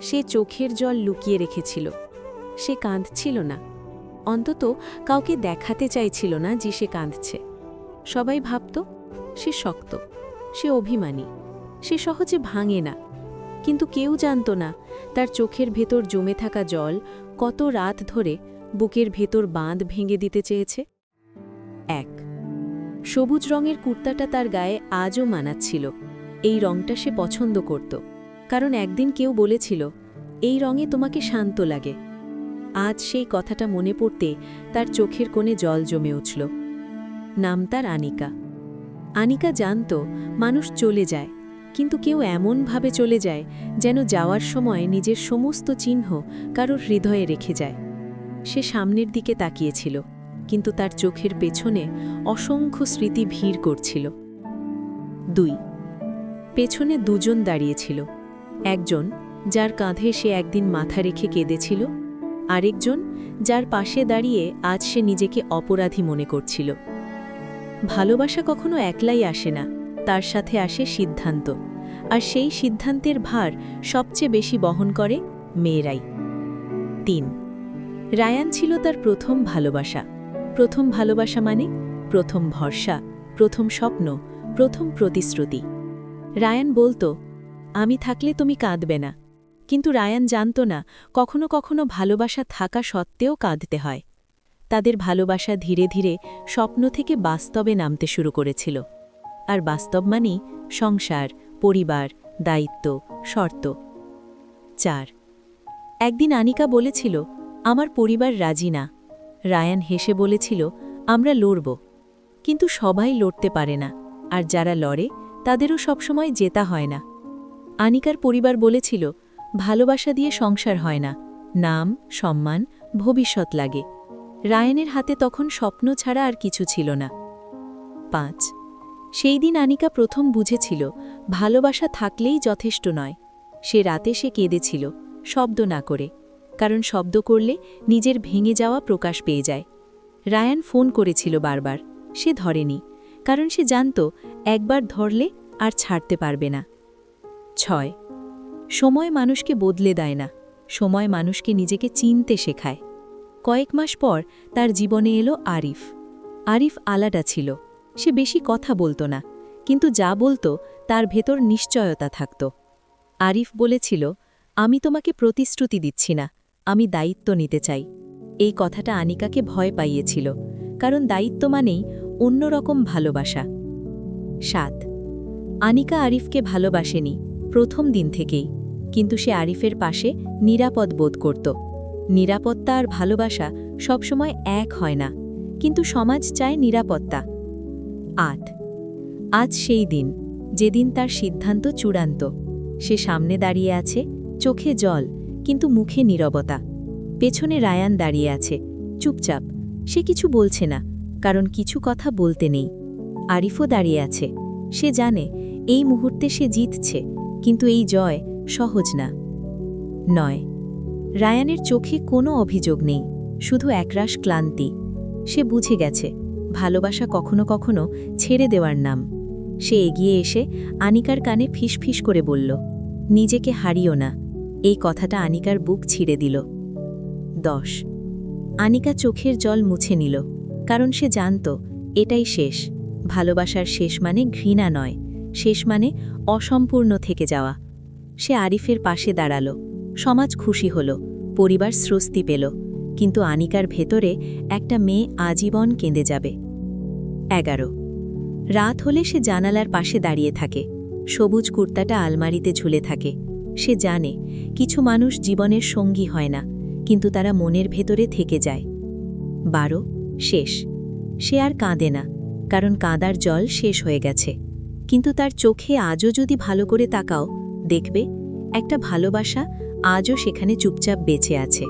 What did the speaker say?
সে চোখের জল লুকিয়ে রেখেছিল। সে কাঁদছিল না। অন্তত কাউকে দেখাতে চাইছিল না যে সে কাঁদছে। সবাই ভাবত, সে শক্ত, সে অভিমানী, সে সহজে ভাঙে না। কিন্তু কেউ জানত না তার চোখের ভেতর জমে থাকা জল কত রাত ধরে বুকের ভেতর বাঁধ ভেঙে দিতে চেয়েছে। এক, সবুজ রঙের কুর্তাটা তার গায়ে আজও মানাচ্ছিল। এই রংটা সে পছন্দ করত। কারণ একদিন কেউ বলেছিল, এই রঙে তোমাকে শান্ত লাগে। আজ সেই কথাটা মনে পড়তে তার চোখের কোণে জল জমে উঠল। নাম তার আনিকা। আনিকা জানত মানুষ চলে যায়, কিন্তু কেউ এমনভাবে চলে যায় যেন যাওয়ার সময় নিজের সমস্ত চিহ্ন কারোর হৃদয়ে রেখে যায়। সে সামনের দিকে তাকিয়েছিল, কিন্তু তার চোখের পেছনে অসংখ্য স্মৃতি ভিড় করছিল। দুই। পেছনে দুজন দাঁড়িয়েছিল। একজন যার কাঁধে সে একদিন মাথা রেখে কেঁদেছিল, আরেকজন যার পাশে দাঁড়িয়ে আজ সে নিজেকে অপরাধী মনে করছিল। ভালোবাসা কখনো একলাই আসে না, তার সাথে আসে সিদ্ধান্ত, আর সেই সিদ্ধান্তের ভার সবচেয়ে বেশি বহন করে মেয়েরাই। তিন, রায়ান ছিল তার প্রথম ভালোবাসা। প্রথম ভালোবাসা মানে প্রথম ভরসা, প্রথম স্বপ্ন, প্রথম প্রতিশ্রুতি। রায়ান বলতো আমি থাকলে তুমি কাঁদবে না। কিন্তু রায়ান জানত না, কখনো কখনো ভালোবাসা থাকা সত্ত্বেও কাঁদতে হয়। তাদের ভালোবাসা ধীরে ধীরে স্বপ্ন থেকে বাস্তবে নামতে শুরু করেছিল। আর বাস্তব মানেই সংসার, পরিবার, দায়িত্ব, শর্ত। চার, একদিন আনিকা বলেছিল, আমার পরিবার রাজি না। রায়ান হেসে বলেছিল, আমরা লড়ব। কিন্তু সবাই লড়তে পারে না, আর যারা লড়ে, তাদেরও সবসময় জেতা হয় না। আনিকার পরিবার বলেছিল, ভালোবাসা দিয়ে সংসার হয় না। নাম, সম্মান, ভবিষ্যৎ লাগে। রায়ানের হাতে তখন স্বপ্ন ছাড়া আর কিছু ছিল না। পাঁচ। সেই দিন আনিকা প্রথম বুঝেছিল, ভালোবাসা থাকলেই যথেষ্ট নয়। সে রাতে সে কেঁদেছিল, শব্দ না করে। কারণ শব্দ করলে নিজের ভেঙে যাওয়া প্রকাশ পেয়ে যায়। রায়ান ফোন করেছিল বারবার। সে ধরেনি। কারণ সে জানত, একবার ধরলে আর ছাড়তে পারবে না। ছয়। সময় মানুষকে বদলে দেয় না, সময় মানুষকে নিজেকে চিনতে শেখায়। কয়েক মাস পর তার জীবনে এলো আরিফ। আরিফ আলাদা ছিল, সে বেশি কথা বলতো না, কিন্তু যা বলতো তার ভেতর নিশ্চয়তা থাকত। আরিফ বলেছিল, আমি তোমাকে প্রতিশ্রুতি দিচ্ছি না, আমি দায়িত্ব নিতে চাই। এই কথাটা আনিকাকে ভয় পাইয়েছিল, কারণ দায়িত্ব মানেই অন্যরকম ভালোবাসা। সাত। আনিকা আরিফকে ভালোবাসেনি প্রথম দিন থেকেই। কিন্তু সে আরিফের পাশে নিরাপদ বোধ করত। নিরাপত্তা আর ভালোবাসা সবসময় এক হয় না। কিন্তু সমাজ চায় নিরাপত্তা। আট। আজ সেই দিন, যেদিন তার সিদ্ধান্ত চূড়ান্ত। সে সামনে দাঁড়িয়ে আছে, চোখে জল, কিন্তু মুখে নীরবতা। পেছনে রায়ান দাঁড়িয়ে আছে। চুপচাপ। সে কিছু বলছে না, কারণ কিছু কথা বলতে নেই। আরিফও দাঁড়িয়ে আছে। সে জানে, এই মুহূর্তে সে জিতছে। কিন্তু এই জয় সহজ না। নয়, রায়ানের চোখে কোনো অভিযোগ নেই, শুধু একরাশ ক্লান্তি। সে বুঝে গেছে, ভালোবাসা কখনো কখনো ছেড়ে দেওয়ার নাম। সে এগিয়ে এসে আনিকার কানে ফিসফিস করে বলল, নিজেকে হারিও না। এই কথাটা আনিকার বুক ছিঁড়ে দিল। দশ, আনিকা চোখের জল মুছে নিল, কারণ সে জানত, এটাই শেষ। ভালোবাসার শেষ মানে ঘৃণা নয় শেষ মানে অসম্পূর্ণ থেকে যাওয়া। সে আরিফের পাশে দাঁড়াল। সমাজ খুশি হল। পরিবার স্বস্তি পেল। কিন্তু আনিকার ভেতরে একটা মেয়ে আজীবন কেঁদে যাবে। এগারো। রাত হলে সে জানালার পাশে দাঁড়িয়ে থাকে। সবুজ কুর্তাটা আলমারিতে ঝুলে থাকে। সে জানে, কিছু মানুষ জীবনের সঙ্গী হয় না, কিন্তু তারা মনের ভেতরে থেকে যায়। বারো। শেষ। সে আর কাঁদে না, কারণ কাঁদার জল শেষ হয়ে গেছে। কিন্তু তার চোখে আজও যদি ভালো করে তাকাও, দেখবে একটা ভালোবাসা আজও সেখানে চুপচাপ বেঁচে আছে।